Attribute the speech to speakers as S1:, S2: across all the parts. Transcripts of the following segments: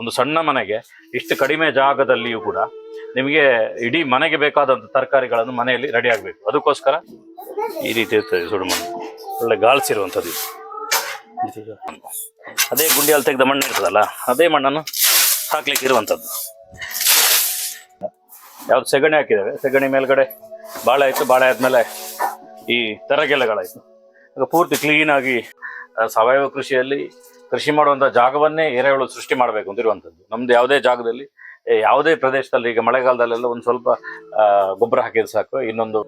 S1: ಒಂದು ಸಣ್ಣ ಮನೆಗೆ, ಇಷ್ಟು ಕಡಿಮೆ ಜಾಗದಲ್ಲಿಯೂ ಕೂಡ ನಿಮಗೆ ಇಡೀ ಮನೆಗೆ ಬೇಕಾದಂಥ ತರಕಾರಿಗಳನ್ನು ಮನೆಯಲ್ಲಿ ರೆಡಿ ಆಗಬೇಕು. ಅದಕ್ಕೋಸ್ಕರ ಈ ರೀತಿ ಇರ್ತದೆ ಸುಡುಮಣ್ಣು ಒಳ್ಳೆ ಗಾಳಿಸಿರುವಂಥದ್ದು ಅದೇ ಗುಂಡಿಯಲ್ಲಿ ತೆಗೆದ ಮಣ್ಣು ಇರ್ತದಲ್ಲ, ಅದೇ ಮಣ್ಣನ್ನು ಹಾಕ್ಲಿಕ್ಕೆ ಇರುವಂಥದ್ದು. ಯಾವ್ದು ಸೆಗಣಿ ಹಾಕಿದ್ದೇವೆ ಸೆಗಣಿ ಮೇಲ್ಗಡೆ ಬಾಳೆ ಆಯಿತು, ಬಾಳೆ ಆದ್ಮೇಲೆ ಈ ತರಗೆಲೆಗಳಾಯ್ತು ಪೂರ್ತಿ ಕ್ಲೀನ್ ಆಗಿ ಸಾವಯವ ಕೃಷಿಯಲ್ಲಿ ಕೃಷಿ ಮಾಡುವಂತ ಜಾಗವನ್ನೇ ಎರೆಹುಳು ಸೃಷ್ಟಿ ಮಾಡಬೇಕು ಅಂತ ಇರುವಂತದ್ದು ನಮ್ದು ಯಾವುದೇ ಜಾಗದಲ್ಲಿ ಯಾವುದೇ ಪ್ರದೇಶದಲ್ಲಿ, ಈಗ ಮಳೆಗಾಲದಲ್ಲೆಲ್ಲ ಒಂದು ಸ್ವಲ್ಪ ಗೊಬ್ಬರ ಹಾಕಿದ್ರೆ ಸಾಕು, ಇನ್ನೊಂದು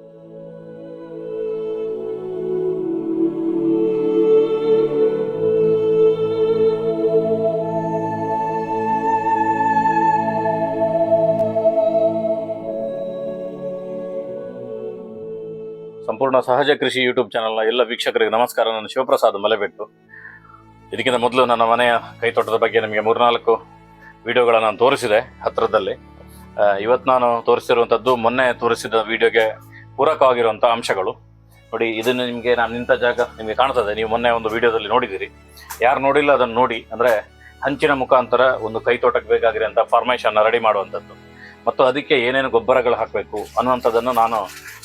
S1: ಸಂಪೂರ್ಣ ಸಹಜ ಕೃಷಿ ಯೂಟ್ಯೂಬ್ ಚಾನಲ್ನ ಎಲ್ಲ ವೀಕ್ಷಕರಿಗೆ ನಮಸ್ಕಾರ. ನಾನು ಶಿವಪ್ರಸಾದ್ ಮಲೆಬೆಟ್ಟು. ಇದಕ್ಕಿಂತ ಮೊದಲು ನನ್ನ ಮನೆಯ ಕೈತೋಟದ ಬಗ್ಗೆ ನಿಮಗೆ ಮೂರ್ನಾಲ್ಕು ವಿಡಿಯೋಗಳನ್ನು ನಾನು ತೋರಿಸಿದೆ ಹತ್ತಿರದಲ್ಲಿ ಇವತ್ತು ನಾನು ತೋರಿಸಿರುವಂಥದ್ದು ಮೊನ್ನೆ ತೋರಿಸಿದ ವಿಡಿಯೋಗೆ ಪೂರಕವಾಗಿರುವಂಥ ಅಂಶಗಳು. ನೋಡಿ ಇದನ್ನು ನಿಮಗೆ ನಾನು ನಿಂತ ಜಾಗ ನಿಮಗೆ ಕಾಣ್ತದೆ ನೀವು ಮೊನ್ನೆ ಒಂದು ವಿಡಿಯೋದಲ್ಲಿ ನೋಡಿದ್ದೀರಿ. ಯಾರು ನೋಡಿಲ್ಲ ಅದನ್ನು ನೋಡಿ, ಅಂದರೆ ಹಂಚಿನ ಮುಖಾಂತರ ಒಂದು ಕೈತೋಟಕ್ಕೆ ಬೇಕಾಗಿರೋಂಥ ಫಾರ್ಮೇಶನ್ನ ರೆಡಿ ಮಾಡುವಂಥದ್ದು. ಮತ್ತು ಅದಕ್ಕೆ ಏನೇನು ಗೊಬ್ಬರಗಳು ಹಾಕಬೇಕು ಅನ್ನುವಂಥದ್ದನ್ನು ನಾನು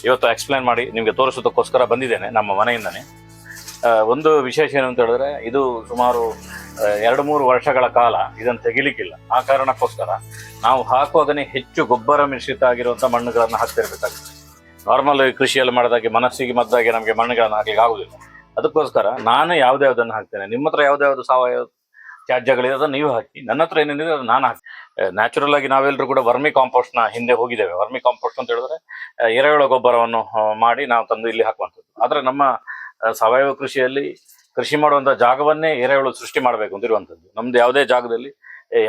S1: ಇವತ್ತು ಎಕ್ಸ್ಪ್ಲೇನ್ ಮಾಡಿ ನಿಮಗೆ ತೋರಿಸೋದಕ್ಕೋಸ್ಕರ ಬಂದಿದ್ದೇನೆ ನಮ್ಮ ಮನೆಯಿಂದನೇ. ಒಂದು ವಿಶೇಷ ಏನು ಅಂತ ಹೇಳಿದ್ರೆ, ಇದು ಸುಮಾರು ಎರಡು ಮೂರು ವರ್ಷಗಳ ಕಾಲ ಇದನ್ನು ತೆಗಿಲಿಕ್ಕಿಲ್ಲ. ಆ ಕಾರಣಕ್ಕೋಸ್ಕರ ನಾವು ಹಾಕುವಾಗನೇ ಹೆಚ್ಚು ಗೊಬ್ಬರ ಮಿಶ್ರಿತ ಆಗಿರುವಂಥ ಮಣ್ಣುಗಳನ್ನು ಹಾಕ್ತಿರ್ಬೇಕಾಗ್ತದೆ ನಾರ್ಮಲ್ ಕೃಷಿಯಲ್ಲಿ ಮಾಡಿದಾಗ ಮನಸ್ಸಿಗೆ ಮದ್ದಾಗಿ ನಮಗೆ ಮಣ್ಣುಗಳನ್ನು ಹಾಕ್ಲಿಕ್ಕೆ ಆಗುದಿಲ್ಲ. ಅದಕ್ಕೋಸ್ಕರ ನಾನು ಯಾವ್ದ್ಯಾವ್ದನ್ನು ಹಾಕ್ತೇನೆ. ನಿಮ್ಮ ಹತ್ರ ಯಾವ್ದ್ಯಾವ್ದು ಸಾವಯವ ತ್ಯಾಜ್ಯಗಳಿದೆ, ಅದನ್ನು ನೀವು ಹಾಕಿ. ನನ್ನ ಹತ್ರ ಏನೇನಿದೆ ಅದು ನಾನು ಹಾಕಿ ನ್ಯಾಚುರಲ್ ಆಗಿ ನಾವೆಲ್ಲರೂ ಕೂಡ ವರ್ಮಿ ಕಾಂಪೋಸ್ಟ್ನ ಹಿಂದೆ ಹೋಗಿದ್ದೇವೆ. ವರ್ಮಿ ಕಾಂಪೋಸ್ಟ್ ಅಂತ ಹೇಳಿದ್ರೆ ಎರೆಹುಳ ಗೊಬ್ಬರವನ್ನು ಮಾಡಿ ನಾವು ತಂದು ಇಲ್ಲಿ ಹಾಕುವಂಥದ್ದು. ಆದರೆ ನಮ್ಮ ಸಾವಯವ ಕೃಷಿಯಲ್ಲಿ ಕೃಷಿ ಮಾಡುವಂಥ ಜಾಗವನ್ನೇ ಎರೆಹುಳು ಸೃಷ್ಟಿ ಮಾಡಬೇಕು ಅಂತಿರುವಂಥದ್ದು. ನಮ್ದು ಯಾವುದೇ ಜಾಗದಲ್ಲಿ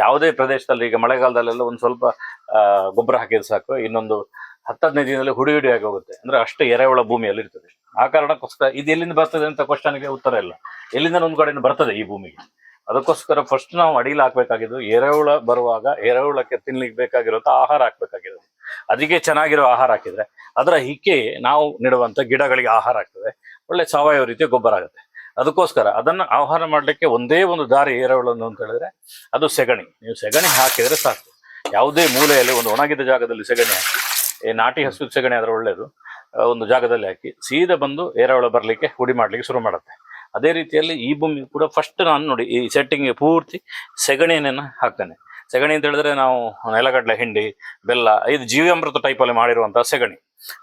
S1: ಯಾವುದೇ ಪ್ರದೇಶದಲ್ಲಿ, ಈಗ ಮಳೆಗಾಲದಲ್ಲೆಲ್ಲ ಒಂದು ಸ್ವಲ್ಪ ಗೊಬ್ಬರ ಹಾಕಿದ್ರೆ ಸಾಕು, ಇನ್ನೊಂದು ಹತ್ತು ಹದಿನೈದು ದಿನದಲ್ಲಿ ಹುಡಿ ಹುಡಿಯಾಗಿ ಹೋಗುತ್ತೆ. ಅಂದ್ರೆ ಅಷ್ಟು ಎರೆಹುಳ ಭೂಮಿಯಲ್ಲಿ ಇರ್ತದೆ. ಆ ಕಾರಣಕ್ಕೋಸ್ಕರ ಇದು ಎಲ್ಲಿಂದ ಬರ್ತದೆ ಅಂತ ಕ್ವಶನ್ಗೆ ಉತ್ತರ ಇಲ್ಲ. ಎಲ್ಲಿಂದ ಒಂದು ಕಡೆಯಿಂದ ಬರ್ತದೆ ಈ ಭೂಮಿಗೆ? ಅದಕ್ಕೋಸ್ಕರ ಫಸ್ಟ್ ನಾವು ಅಡಿಯಲ್ಲಿ ಹಾಕ್ಬೇಕಾಗಿದ್ದು, ಎರೆಹುಳ ಬರುವಾಗ ಎರೆಹುಳಕ್ಕೆ ತಿನ್ಲಿಕ್ಕೆ ಬೇಕಾಗಿರುವಂತ ಆಹಾರ ಹಾಕ್ಬೇಕಾಗಿರೋದು ಅದಕ್ಕೆ ಚೆನ್ನಾಗಿರೋ ಆಹಾರ ಹಾಕಿದ್ರೆ, ಅದರ ಹಿಕ್ಕೆ ನಾವು ನೆಡುವಂತ ಗಿಡಗಳಿಗೆ ಆಹಾರ ಆಗ್ತದೆ ಒಳ್ಳೆ ಸಾವಯವ ರೀತಿಯ ಗೊಬ್ಬರ ಆಗುತ್ತೆ. ಅದಕ್ಕೋಸ್ಕರ ಅದನ್ನು ಆಹ್ವಾನ ಮಾಡಲಿಕ್ಕೆ ಒಂದೇ ಒಂದು ದಾರಿ ಏರವಳನ್ನು ಅಂತ ಹೇಳಿದ್ರೆ ಅದು ಸೆಗಣಿ. ನೀವು ಸೆಗಣಿ ಹಾಕಿದರೆ ಸಾಕು. ಯಾವುದೇ ಮೂಲೆಯಲ್ಲಿ ಒಂದು ಒಣಗಿದ ಜಾಗದಲ್ಲಿ ಸೆಗಣಿ ಹಾಕಿ ಈ ನಾಟಿ ಹಸು ಸೆಗಣಿ ಆದರೆ ಒಳ್ಳೆಯದು ಒಂದು ಜಾಗದಲ್ಲಿ ಹಾಕಿ ಸೀದಾ ಬಂದು ಏರವಳ ಬರಲಿಕ್ಕೆ ಹುಡಿ ಮಾಡಲಿಕ್ಕೆ ಶುರು ಮಾಡುತ್ತೆ. ಅದೇ ರೀತಿಯಲ್ಲಿ ಈ ಭೂಮಿ ಕೂಡ ಫಸ್ಟ್ ನಾನು ನೋಡಿ ಈ ಸೆಟ್ಟಿಂಗ್ಗೆ ಪೂರ್ತಿ ಸೆಗಣಿಯನ್ನು ಹಾಕ್ತೇನೆ. ಸೆಗಣಿ ಅಂತ ಹೇಳಿದ್ರೆ ನಾವು ನೆಲಗಡಲೆ, ಹಿಂಡಿ, ಬೆಲ್ಲ, ಇದು ಜೀವಾಮೃತ ಟೈಪಲ್ಲಿ ಮಾಡಿರುವಂಥ ಸೆಗಣಿ.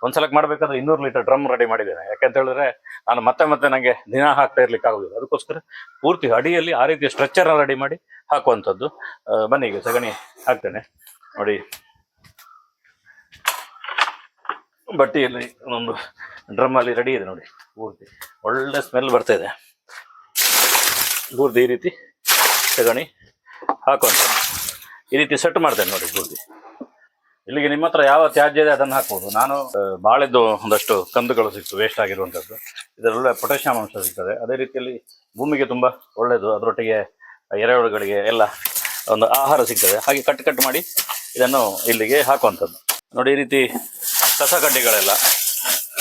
S1: ಒಂದ್ಸಲಕ್ಕೆ ಮಾಡ್ಬೇಕಾದ್ರೆ ಇನ್ನೂರು ಲೀಟರ್ ಡ್ರಮ್ ರೆಡಿ ಮಾಡಿದ್ದೇನೆ. ಯಾಕಂತ ಹೇಳಿದ್ರೆ ನಾನು ಮತ್ತೆ ಮತ್ತೆ ನನಗೆ ದಿನ ಹಾಕ್ತಾ ಇರ್ಲಿಕ್ಕೆ ಆಗುದಿಲ್ಲ. ಅದಕ್ಕೋಸ್ಕರ ಪೂರ್ತಿ ಅಡಿಯಲ್ಲಿ ಆ ರೀತಿಯ ಸ್ಟ್ರಕ್ಚರ್ ರೆಡಿ ಮಾಡಿ ಹಾಕುವಂಥದ್ದು. ಬನ್ನಿ ಈಗ ಸಗಣಿ ಹಾಕ್ತೇನೆ. ನೋಡಿ. ಬಟ್ಟೆಯಲ್ಲಿ ಒಂದು ಡ್ರಮ್ ಅಲ್ಲಿ ರೆಡಿ ಇದೆ ನೋಡಿ. ಪೂರ್ತಿ ಒಳ್ಳೆ ಸ್ಮೆಲ್ ಬರ್ತಾ ಇದೆ. ಪೂರ್ತಿ ಈ ರೀತಿ ಸಗಣಿ ಹಾಕುವಂಥದ್ದು. ಈ ರೀತಿ ಸೆಟ್ ಮಾಡ್ತೇನೆ ನೋಡಿ ಪೂರ್ತಿ. ಇಲ್ಲಿಗೆ ನಿಮ್ಮ ಹತ್ರ ಯಾವ ತ್ಯಾಜ್ಯ ಇದೆ ಅದನ್ನು ಹಾಕ್ಬೋದು. ನಾನು ಬಾಳೆದ್ದು ಒಂದಷ್ಟು ಕಂದುಗಳು ಸಿಕ್ತು ವೇಸ್ಟ್ ಆಗಿರುವಂಥದ್ದು. ಇದರಲ್ಲಿ ಒಳ್ಳೆ ಪೊಟ್ಯಾಷಿಯಂ ಅಂಶ ಸಿಗ್ತದೆ. ಅದೇ ರೀತಿಯಲ್ಲಿ ಭೂಮಿಗೆ ತುಂಬ ಒಳ್ಳೆಯದು ಅದರೊಟ್ಟಿಗೆ ಎರೆಹುಳುಗಳಿಗೆ ಎಲ್ಲ ಒಂದು ಆಹಾರ ಸಿಗ್ತದೆ. ಹಾಗೆ ಕಟ್ ಕಟ್ ಮಾಡಿ ಇದನ್ನು ಇಲ್ಲಿಗೆ ಹಾಕುವಂಥದ್ದು. ನೋಡಿ, ಈ ರೀತಿ ಕಸ ಕಡ್ಡಿಗಳೆಲ್ಲ,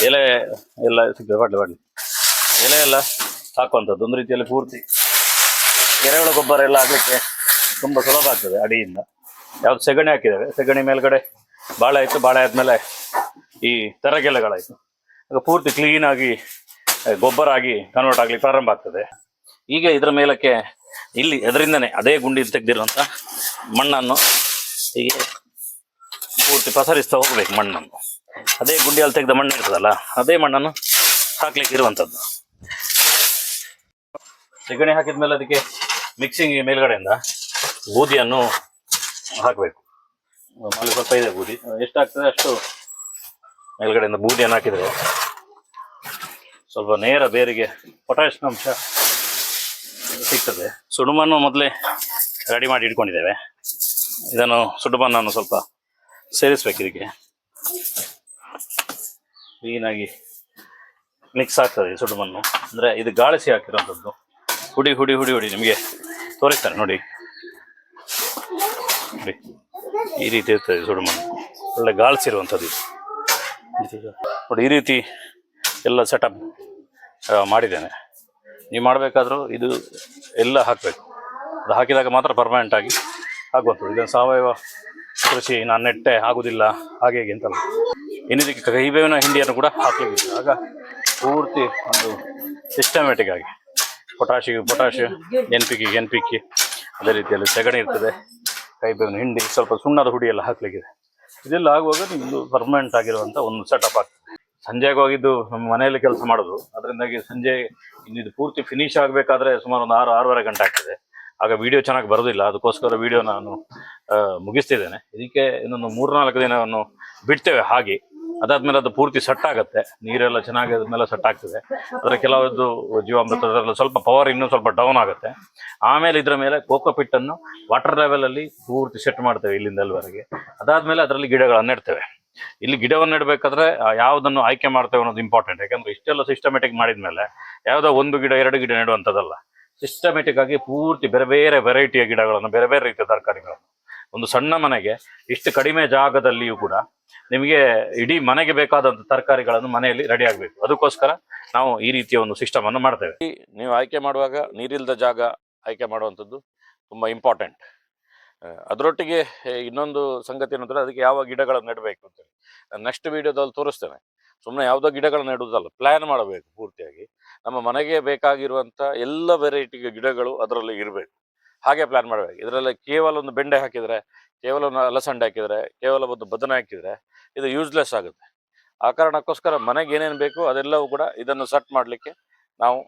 S1: ಎಲೆ ಎಲ್ಲ ಸಿಗ್ತದೆ. ಬಾಡ್ಲಿ ಬಾಡ್ಲಿ. ಎಲೆ ಎಲ್ಲ ಹಾಕುವಂಥದ್ದು. ಒಂದು ರೀತಿಯಲ್ಲಿ ಪೂರ್ತಿ ಎರೆಹುಳು ಗೊಬ್ಬರ ಎಲ್ಲ ಆಗಲಿಕ್ಕೆ ತುಂಬ ಸುಲಭ ಆಗ್ತದೆ ಅಡಿಯಿಂದ. ಯಾವ್ದು ಸೆಗಣಿ ಹಾಕಿದ್ದಾವೆ ಸೆಗಣಿ ಮೇಲ್ಗಡೆ ಬಾಳೆ ಆಯಿತು. ಬಾಳೆ ಆದ್ಮೇಲೆ ಈ ತರಗೆಲೆಗಳಾಯ್ತು. ಆಗ ಪೂರ್ತಿ ಕ್ಲೀನ್ ಆಗಿ ಆ, ಗೊಬ್ಬರ ಆಗಿ ಕನ್ವರ್ಟ್ ಆಗ್ಲಿಕ್ಕೆ ಪ್ರಾರಂಭ ಆಗ್ತದೆ. ಈಗ ಇದರ ಮೇಲಕ್ಕೆ ಇಲ್ಲಿ ಅದರಿಂದನೇ ಅದೇ ಗುಂಡಿ ತೆಗೆದಿರುವಂಥ ಮಣ್ಣನ್ನು ಹೀಗೆ ಪೂರ್ತಿ ಪಸರಿಸ್ತಾ ಹೋಗ್ಬೇಕು ಮಣ್ಣನ್ನು. ಅದೇ ಗುಂಡಿಯಲ್ಲಿ ತೆಗೆದ ಮಣ್ಣು ಇರ್ತದಲ್ಲ ಅದೇ ಮಣ್ಣನ್ನು ಹಾಕ್ಲಿಕ್ಕೆ ಇರುವಂಥದ್ದು ಸೆಗಣಿ ಹಾಕಿದ್ಮೇಲೆ ಅದಕ್ಕೆ ಮಿಕ್ಸಿಂಗ್ ಮೇಲ್ಗಡೆಯಿಂದ ಬೂದಿಯನ್ನು ಹಾಕಬೇಕು. ಅಲ್ಲಿ ಸ್ವಲ್ಪ ಇದೆ ಬೂದಿ. ಎಷ್ಟಾಗ್ತದೆ ಅಷ್ಟು? ಮೇಲ್ಗಡೆಯಿಂದ ಬೂದಿಯನ್ನು ಹಾಕಿದರೆ ಸ್ವಲ್ಪ ನೇರ ಬೇರಿಗೆ ಪೊಟ್ಯಾಷಿಯಂ ಅಂಶ ಸಿಗ್ತದೆ. ಸುಡುಮಣ್ಣು ಮೊದಲೇ ರೆಡಿ ಮಾಡಿ ಇಟ್ಕೊಂಡಿದ್ದೇವೆ. ಇದನ್ನು ಸುಡುಮಣ್ಣನ್ನು ಸ್ವಲ್ಪ ಸೇರಿಸ್ಬೇಕು ಇದಕ್ಕೆ. ಕ್ಲೀನಾಗಿ ಮಿಕ್ಸ್ ಆಗ್ತದೆ ಈ ಸುಡುಮಣ್ಣು ಅಂದರೆ ಇದು ಗಾಳಿಸಿ ಹಾಕಿರೋಂಥದ್ದು. ಹುಡಿ ಹುಡಿ ಹುಡಿ ಹುಡಿ ನಿಮಗೆ ತೋರಿಸ್ತಾರೆ ನೋಡಿ. ನೋಡಿ ಈ ರೀತಿ ಇರ್ತದೆ ಸುಡುಮಣ್ಣು. ಒಳ್ಳೆ ಗಾಳಿಸಿರುವಂಥದ್ದು ಇದು. ನೋಡಿ, ಈ ರೀತಿ ಎಲ್ಲ ಸೆಟಪ್ ಮಾಡಿದ್ದೇನೆ. ನೀವು ಮಾಡಬೇಕಾದ್ರೂ ಇದು ಎಲ್ಲ ಹಾಕಬೇಕು. ಅದು ಹಾಕಿದಾಗ ಮಾತ್ರ ಪರ್ಮನೆಂಟ್ ಆಗಿ ಆಗುವಂಥದ್ದು. ಇದನ್ನು ಸಾವಯವ ಕೃಷಿ ನಾನು ನೆಟ್ಟೆ ಆಗೋದಿಲ್ಲ. ಹಾಗೆ ಹೇಗೆ ಅಂತಲ್ಲ. ಇನ್ನಿದಕ್ಕೆ ಕಹಿಬೇವಿನ ಹಿಂಡಿಯನ್ನು ಕೂಡ ಹಾಕಲಿಕ್ಕಿಲ್ಲ. ಆಗ ಪೂರ್ತಿ ಒಂದು ಸಿಸ್ಟಮ್ಯಾಟಿಕ್ ಆಗಿ ಪೊಟ್ಯಾಶಿಗೆ potash N P N P K ಅದೇ ರೀತಿಯಲ್ಲಿ ಸೆಗಣಿ ಇರ್ತದೆ. ಕೈಬೇವಿನ ಹಿಂಡಿ ಸ್ವಲ್ಪ ಸುಣ್ಣದ ಹುಡಿ ಎಲ್ಲ ಹಾಕ್ಲಿಕ್ಕಿದೆ. ಇದೆಲ್ಲ ಆಗುವಾಗ ನಿಮ್ಮದು ಪರ್ಮನೆಂಟ್ ಆಗಿರುವಂಥ ಒಂದು ಸೆಟಪ್ ಆಗ್ತದೆ. ಸಂಜೆಗೆ ಹೋಗಿದ್ದು ನಮ್ಮ ಮನೆಯಲ್ಲಿ ಕೆಲಸ ಮಾಡೋದು. ಅದರಿಂದಾಗಿ ಸಂಜೆ ಇನ್ನಿದು ಪೂರ್ತಿ ಫಿನಿಶ್ ಆಗಬೇಕಾದ್ರೆ ಸುಮಾರು ಒಂದು ಆರು, ಆರೂವರೆ ಗಂಟೆ ಆಗ್ತದೆ. ಆಗ ವಿಡಿಯೋ ಚೆನ್ನಾಗಿ ಬರೋದಿಲ್ಲ. ಅದಕ್ಕೋಸ್ಕರ ವಿಡಿಯೋ ನಾನು ಮುಗಿಸ್ತಿದ್ದೇನೆ. ಇದಕ್ಕೆ ಇನ್ನೊಂದು ಮೂರ್ನಾಲ್ಕು ದಿನವನ್ನು ಬಿಡ್ತೇವೆ ಹಾಗೆ. ಅದಾದ್ಮೇಲೆ ಅದು ಪೂರ್ತಿ ಸೆಟ್ ಆಗುತ್ತೆ. ನೀರೆಲ್ಲ ಚೆನ್ನಾಗಿ ಅದ್ಮೇಲೆ ಸೆಟ್ ಆಗ್ತದೆ. ಅದರ ಕೆಲವೊಂದು ಜೀವಾಮೃತ ಸ್ವಲ್ಪ ಪವರ್ ಇನ್ನೂ ಸ್ವಲ್ಪ ಡೌನ್ ಆಗುತ್ತೆ. ಆಮೇಲೆ ಇದ್ರ ಮೇಲೆ ಕೋಕೋ ಪಿಟ್ ಅನ್ನು ವಾಟರ್ ಲೆವೆಲಲ್ಲಿ ಪೂರ್ತಿ ಸೆಟ್ ಮಾಡ್ತೇವೆ ಇಲ್ಲಿಂದ ಅಲ್ಲಿವರೆಗೆ ಅದಾದ್ಮೇಲೆ ಅದರಲ್ಲಿ ಗಿಡಗಳನ್ನು ನೆಡ್ತೇವೆ. ಇಲ್ಲಿ ಗಿಡವನ್ನು ನೆಡಬೇಕಾದ್ರೆ ಯಾವುದನ್ನು ಆಯ್ಕೆ ಮಾಡ್ತೇವೆ ಅನ್ನೋದು ಇಂಪಾರ್ಟೆಂಟ್ ಯಾಕಂದ್ರೆ ಇಷ್ಟೆಲ್ಲ ಸಿಸ್ಟಮೆಟಿಕ್ ಮಾಡಿದ್ಮೇಲೆ ಯಾವುದೋ ಒಂದು ಗಿಡ, ಎರಡು ಗಿಡ ನೆಡುವಂಥದ್ದಲ್ಲ. ಸಿಸ್ಟಮೆಟಿಕ್ ಆಗಿ ಪೂರ್ತಿ ಬೇರೆ ಬೇರೆ ವೆರೈಟಿಯ ಗಿಡಗಳನ್ನು, ಬೇರೆ ಬೇರೆ ರೀತಿಯ ತರಕಾರಿಗಳನ್ನು. ಒಂದು ಸಣ್ಣ ಮನೆಗೆ ಇಷ್ಟು ಕಡಿಮೆ ಜಾಗದಲ್ಲಿಯೂ ಕೂಡ ನಿಮಗೆ ಇಡೀ ಮನೆಗೆ ಬೇಕಾದಂಥ ತರಕಾರಿಗಳನ್ನು ಮನೆಯಲ್ಲಿ ರೆಡಿ ಆಗಬೇಕು. ಅದಕ್ಕೋಸ್ಕರ ನಾವು ಈ ರೀತಿಯ ಒಂದು ಸಿಸ್ಟಮ್ ಅನ್ನು ಮಾಡ್ತೇವೆ. ನೀವು ಆಯ್ಕೆ ಮಾಡುವಾಗ ನೀರಿಲ್ಲದ ಜಾಗ ಆಯ್ಕೆ ಮಾಡುವಂಥದ್ದು ತುಂಬ ಇಂಪಾರ್ಟೆಂಟ್ ಅದರೊಟ್ಟಿಗೆ ಇನ್ನೊಂದು ಸಂಗತಿ ಏನಂದ್ರೆ ಅದಕ್ಕೆ ಯಾವ ಗಿಡಗಳನ್ನು ನೆಡಬೇಕು ಅಂತೇಳಿ ನಾನು ನೆಕ್ಸ್ಟ್ ವಿಡಿಯೋದಲ್ಲಿ ತೋರಿಸ್ತೇನೆ. ಸುಮ್ಮನೆ ಯಾವುದೋ ಗಿಡಗಳನ್ನು ನೆಡುವುದಲ್ಲ ಪ್ಲಾನ್ ಮಾಡಬೇಕು ಪೂರ್ತಿಯಾಗಿ. ನಮ್ಮ ಮನೆಗೆ ಬೇಕಾಗಿರುವಂಥ ಎಲ್ಲ ವೆರೈಟಿಗೆ ಗಿಡಗಳು ಅದರಲ್ಲಿ ಇರಬೇಕು. ಹಾಗೆ ಪ್ಲಾನ್ ಮಾಡಬೇಕು. ಇದರಲ್ಲಿ ಕೇವಲ ಒಂದು ಬೆಂಡೆ ಹಾಕಿದರೆ, ಕೇವಲ ಒಂದು ಅಲಸಂಡೆ ಹಾಕಿದರೆ, ಕೇವಲ ಒಂದು ಬದನೆ ಹಾಕಿದರೆ ಇದು ಯೂಸ್ಲೆಸ್ ಆಗುತ್ತೆ. ಆ ಕಾರಣಕ್ಕೋಸ್ಕರ ಮನೆಗೆ ಏನೇನು ಬೇಕು ಅದೆಲ್ಲವೂ ಕೂಡ ಇದನ್ನು ಸೆಟ್ ಮಾಡಲಿಕ್ಕೆ ನಾವು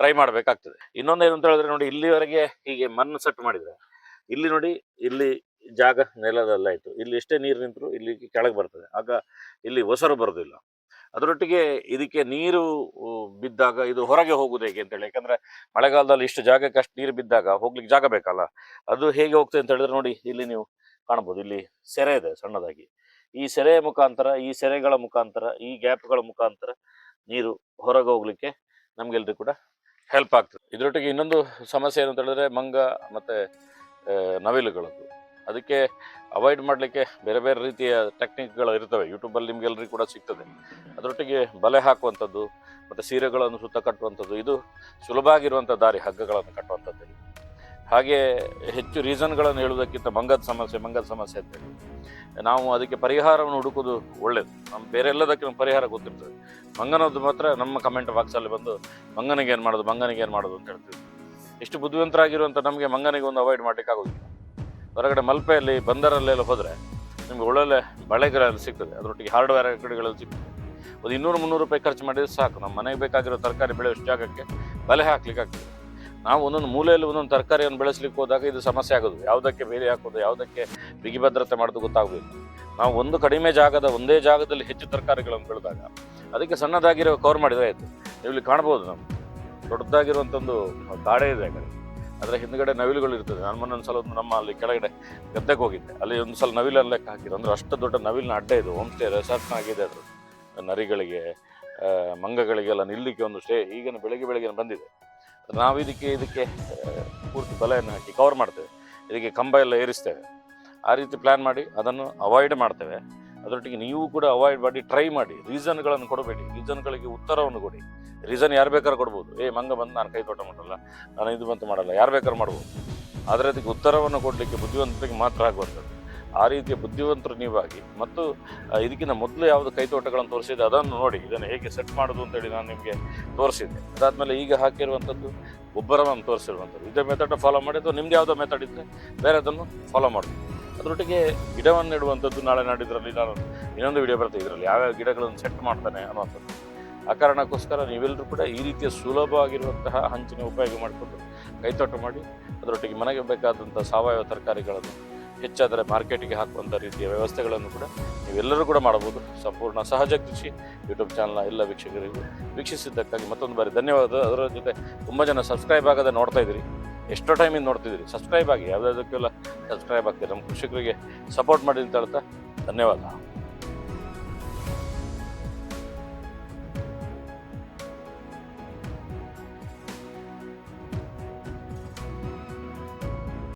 S1: ಟ್ರೈ ಮಾಡಬೇಕಾಗ್ತದೆ. ಇನ್ನೊಂದು ಏನು ಅಂತ ಹೇಳಿದ್ರೆ ನೋಡಿ, ಇಲ್ಲಿವರೆಗೆ ಹೀಗೆ ಮಣ್ಣು ಸೆಟ್ ಮಾಡಿದರೆ, ಇಲ್ಲಿ ನೋಡಿ, ಇಲ್ಲಿ ಜಾಗ ನೆಲದಲ್ಲಾಯಿತು. ಇಲ್ಲಿ ಎಷ್ಟೇ ನೀರು ನಿಂತರೂ ಇಲ್ಲಿ ಕೆಳಗೆ ಬರ್ತದೆ. ಆಗ ಇಲ್ಲಿ ಒಸರು ಬರೋದಿಲ್ಲ. ಅದರೊಟ್ಟಿಗೆ ಇದಕ್ಕೆ ನೀರು ಬಿದ್ದಾಗ ಇದು ಹೊರಗೆ ಹೋಗುದು ಹೇಗೆ ಅಂತೇಳಿ. ಯಾಕಂದ್ರೆ ಮಳೆಗಾಲದಲ್ಲಿ ಇಷ್ಟು ಜಾಗಕ್ಕೆ ಅಷ್ಟು ನೀರು ಬಿದ್ದಾಗ ಹೋಗ್ಲಿಕ್ಕೆ ಜಾಗ ಬೇಕಲ್ಲ. ಅದು ಹೇಗೆ ಹೋಗ್ತದೆ ಅಂತ ಹೇಳಿದ್ರೆ ನೋಡಿ, ಇಲ್ಲಿ ನೀವು ಕಾಣ್ಬೋದು ಇಲ್ಲಿ ಸೆರೆ ಇದೆ ಸಣ್ಣದಾಗಿ. ಈ ಸೆರೆಯ ಮುಖಾಂತರ, ಈ ಸೆರೆಗಳ ಮುಖಾಂತರ, ಈ ಗ್ಯಾಪ್ಗಳ ಮುಖಾಂತರ ನೀರು ಹೊರಗೆ ಹೋಗ್ಲಿಕ್ಕೆ ನಮಗೆಲ್ಲರೂ ಕೂಡ ಹೆಲ್ಪ್ ಆಗ್ತದೆ. ಇದರೊಟ್ಟಿಗೆ ಇನ್ನೊಂದು ಸಮಸ್ಯೆ ಏನು ಅಂತ ಹೇಳಿದ್ರೆ, ಮಂಗ ಮತ್ತೆ ನವಿಲುಗಳದ್ದು. ಅದಕ್ಕೆ ಅವಾಯ್ಡ್ ಮಾಡಲಿಕ್ಕೆ ಬೇರೆ ಬೇರೆ ರೀತಿಯ ಟೆಕ್ನಿಕ್ಗಳು ಇರ್ತವೆ. ಯೂಟ್ಯೂಬಲ್ಲಿ ನಿಮಗೆಲ್ಲರಿಗೂ ಕೂಡ ಸಿಗ್ತದೆ. ಅದರೊಟ್ಟಿಗೆ ಬಲೆ ಹಾಕುವಂಥದ್ದು, ಮತ್ತು ಸೀರೆಗಳನ್ನು ಸುತ್ತ ಕಟ್ಟುವಂಥದ್ದು, ಇದು ಸುಲಭ ಆಗಿರುವಂಥ ದಾರಿ, ಹಗ್ಗಗಳನ್ನು ಕಟ್ಟುವಂಥದ್ದು. ಹಾಗೆ ಹೆಚ್ಚು ರೀಸನ್ಗಳನ್ನು ಹೇಳುವುದಕ್ಕಿಂತ ಮಂಗದ ಸಮಸ್ಯೆ ಮಂಗದ ಸಮಸ್ಯೆ ಅಂತೇಳಿ ನಾವು ಅದಕ್ಕೆ ಪರಿಹಾರವನ್ನು ಹುಡುಕೋದು ಒಳ್ಳೆಯದು ನಮ್ಮ ಬೇರೆ ಎಲ್ಲದಕ್ಕೆ ನಮ್ಮ ಪರಿಹಾರ ಗೊತ್ತಿರ್ತದೆ. ಮಂಗನದ್ದು ಮಾತ್ರ ನಮ್ಮ ಕಮೆಂಟ್ ಬಾಕ್ಸಲ್ಲಿ ಬಂದು ಮಂಗನಿಗೆ ಏನು ಮಾಡೋದು, ಮಂಗನಿಗೆ ಏನು ಮಾಡೋದು ಅಂತ ಹೇಳ್ತೀವಿ. ಎಷ್ಟು ಬುದ್ಧಿವಂತರಾಗಿರುವಂಥ ನಮಗೆ ಮಂಗನಿಗೆ ಒಂದು ಅವಾಯ್ಡ್ ಮಾಡ್ಲಿಕ್ಕೆ ಆಗೋದಿಲ್ಲ ಹೊರಗಡೆ ಮಲ್ಪೆಯಲ್ಲಿ ಬಂದರಲ್ಲೆಲ್ಲ ಹೋದರೆ ನಿಮ್ಗೆ ಒಳ್ಳೊಳ್ಳೆ ಬಳೆಗಳಲ್ಲಿ ಸಿಗ್ತದೆ. ಅದರೊಟ್ಟಿಗೆ ಹಾರ್ಡ್ವೇರ್ ಅಂಗಡಿಗಳಲ್ಲಿ ಸಿಗ್ತದೆ. ಒಂದು ಇನ್ನೂರು ಮುನ್ನೂರು ರೂಪಾಯಿ ಖರ್ಚು ಮಾಡಿದರೆ ಸಾಕು. ನಮ್ಮ ಮನೆಗೆ ಬೇಕಾಗಿರೋ ತರಕಾರಿ ಬೆಳೆಯೋ ಜಾಗಕ್ಕೆ ಬಲೆ ಹಾಕ್ಲಿಕ್ಕೆ ಆಗ್ತದೆ. ನಾವು ಒಂದೊಂದು ಮೂಲೆಯಲ್ಲಿ ಒಂದೊಂದು ತರಕಾರಿಯನ್ನು ಬೆಳೆಸಲಿಕ್ಕೆ ಹೋದಾಗ ಇದು ಸಮಸ್ಯೆ ಆಗೋದು. ಯಾವುದಕ್ಕೆ ಬೇಲಿ ಹಾಕೋದು, ಯಾವುದಕ್ಕೆ ಬಿಗಿ ಭದ್ರತೆ ಮಾಡೋದು ಗೊತ್ತಾಗಬೇಕು ನಾವು ಒಂದು ಕಡಿಮೆ ಜಾಗದ ಒಂದೇ ಜಾಗದಲ್ಲಿ ಹೆಚ್ಚು ತರಕಾರಿಗಳನ್ನು ಬೆಳೆದಾಗ ಅದಕ್ಕೆ ಸಣ್ಣದಾಗಿರೋ ಕವರ್ ಮಾಡಿದರೆ ಆಯಿತು. ಇಲ್ಲಿ ಕಾಣ್ಬೋದು ನಾವು. ದೊಡ್ಡದಾಗಿರುವಂಥ ಒಂದು ಗಾಡೆ ಇದೆ ಆ ಅದರ ಹಿಂದ್ಗಡೆ ನವಿಲುಗಳು ಇರ್ತದೆ. ನಾನು ಮೊನ್ನೆ ಒಂದು ಸಲ ಒಂದು ನಮ್ಮ ಅಲ್ಲಿ ಕೆಳಗಡೆ ಗದ್ದೆಗೆ ಹೋಗಿದ್ದೆ. ಅಲ್ಲಿ ಒಂದು ಸಲ ನವಿಲ ಲೆಕ್ಕ ಹಾಕಿದ್ರು. ಅಂದ್ರೆ ಅಷ್ಟು ದೊಡ್ಡ ನವಿಲಿನ ಅಡ್ಡೆ ಇದು. ಹೋಮ್ ಸ್ಟೇ ರೆಸಾರ್ಟ್ನ ಆಗಿದೆ ಅದು. ನರಿಗಳಿಗೆ ಮಂಗಗಳಿಗೆಲ್ಲ ನಿಲ್ಲಿಕ್ಕೆ ಒಂದು ಸ್ಟೇ ಈಗಿನ ಬೆಳಿಗ್ಗೆ ಬೆಳಿಗ್ಗೆ ಬಂದಿದೆ. ನಾವು ಇದಕ್ಕೆ ಇದಕ್ಕೆ ಪೂರ್ತಿ ಬಲೆಯನ್ನು ಹಾಕಿ ಕವರ್ ಮಾಡ್ತೇವೆ. ಇದಕ್ಕೆ ಕಂಬ ಎಲ್ಲ ಏರಿಸ್ತೇವೆ. ಆ ರೀತಿ ಪ್ಲ್ಯಾನ್ ಮಾಡಿ ಅದನ್ನು ಅವಾಯ್ಡ್ ಮಾಡ್ತೇವೆ. ಅದರೊಟ್ಟಿಗೆ ನೀವು ಕೂಡ ಅವಾಯ್ಡ್ ಮಾಡಿ ಟ್ರೈ ಮಾಡಿ ರೀಸನ್ಗಳನ್ನು ಕೊಡಬೇಡಿ ರೀಸನ್ಗಳಿಗೆ ಉತ್ತರವನ್ನು ಕೊಡಿ. ರೀಸನ್ ಯಾರು ಬೇಕಾದ್ರೂ ಕೊಡ್ಬೋದು. ಏ, ಮಂಗ ಬಂದು ನಾನು ಕೈ ತೋಟ ಮಾಡಲ್ಲ, ನಾನು ಇದು ಬಂತು ಮಾಡಲ್ಲ, ಯಾರು ಬೇಕಾದ್ರೂ ಮಾಡ್ಬೋದು. ಆದರೆ ಅದಕ್ಕೆ ಉತ್ತರವನ್ನು ಕೊಡಲಿಕ್ಕೆ ಬುದ್ಧಿವಂತರಿಗೆ ಮಾತ್ರ ಆಗುವಂಥದ್ದು. ಆ ರೀತಿಯ ಬುದ್ಧಿವಂತರು ನೀವಾಗಿ, ಮತ್ತು ಇದಕ್ಕಿಂತ ಮೊದಲು ಯಾವುದು ಕೈತೋಟಗಳನ್ನು ತೋರಿಸಿದೆ ಅದನ್ನು ನೋಡಿ, ಇದನ್ನು ಹೇಗೆ ಸೆಟ್ ಮಾಡೋದು ಅಂತೇಳಿ ನಾನು ನಿಮಗೆ ತೋರಿಸಿದ್ದೆ. ಅದಾದಮೇಲೆ ಈಗ ಹಾಕಿರುವಂಥದ್ದು, ಗೊಬ್ಬರವನ್ನು ತೋರಿಸಿರುವಂಥದ್ದು. ಇದೇ ಮೆಥಡ್ ಫಾಲೋ ಮಾಡಿ, ಅಥವಾ ನಿಮ್ದು ಯಾವುದೋ ಮೆಥಡ್ ಇದ್ದರೆ ಬೇರೆ ಅದನ್ನು ಫಾಲೋ ಮಾಡೋದು ಅದರೊಟ್ಟಿಗೆ ಗಿಡವನ್ನು ನೆಡುವಂಥದ್ದು ನಾಳೆ ನಾಡಿದ್ರಲ್ಲಿ ನಾನು ಇನ್ನೊಂದು ವಿಡಿಯೋ ಬರ್ತದೆ ಇದರಲ್ಲಿ. ಯಾವ್ಯಾವ ಗಿಡಗಳನ್ನು ಸೆಟ್ ಮಾಡ್ತಾನೆ ಅನ್ನೋಂಥದ್ದು ಆ ಕಾರಣಕ್ಕೋಸ್ಕರ ನೀವೆಲ್ಲರೂ ಕೂಡ ಈ ರೀತಿಯ ಸುಲಭವಾಗಿರುವಂತಹ ಹಂಚಿನ ಉಪಯೋಗ ಮಾಡಿಕೊಂಡು ಕೈತೋಟ ಮಾಡಿ, ಅದರೊಟ್ಟಿಗೆ ಮನೆಗೆ ಬೇಕಾದಂಥ ಸಾವಯವ ತರಕಾರಿಗಳನ್ನು ಹೆಚ್ಚಾದರೆ ಮಾರ್ಕೆಟಿಗೆ ಹಾಕುವಂಥ ರೀತಿಯ ವ್ಯವಸ್ಥೆಗಳನ್ನು ಕೂಡ ನೀವೆಲ್ಲರೂ ಕೂಡ ಮಾಡಬಹುದು. ಸಂಪೂರ್ಣ ಸಹಜ ಕೃಷಿ. ಯೂಟ್ಯೂಬ್ ಚಾನಲ್ನ ಎಲ್ಲ ವೀಕ್ಷಕರಿಗೂ ವೀಕ್ಷಿಸಿದ್ದಕ್ಕಾಗಿ ಮತ್ತೊಂದು ಬಾರಿ ಧನ್ಯವಾದ. ಅದರ ಜೊತೆ ತುಂಬ ಜನ ಸಬ್ಸ್ಕ್ರೈಬ್ ಆಗದೆ ನೋಡ್ತಾ ಇದ್ದೀರಿ. ಎಷ್ಟೋ ಟೈಮಿಂದ ನೋಡ್ತಿದ್ದೀರಿ. ಸಬ್ಸ್ಕ್ರೈಬ್ ಆಗಿ ಯಾವುದಾದಕ್ಕೆಲ್ಲ ಸಬ್ಸ್ಕ್ರೈಬ್ ಆಗ್ತೀರಿ? ನಮ್ಮ ಕೃಷಿಕರಿಗೆ ಸಪೋರ್ಟ್ ಮಾಡಿ ಅಂತ ಹೇಳ್ತಾ ಧನ್ಯವಾದ.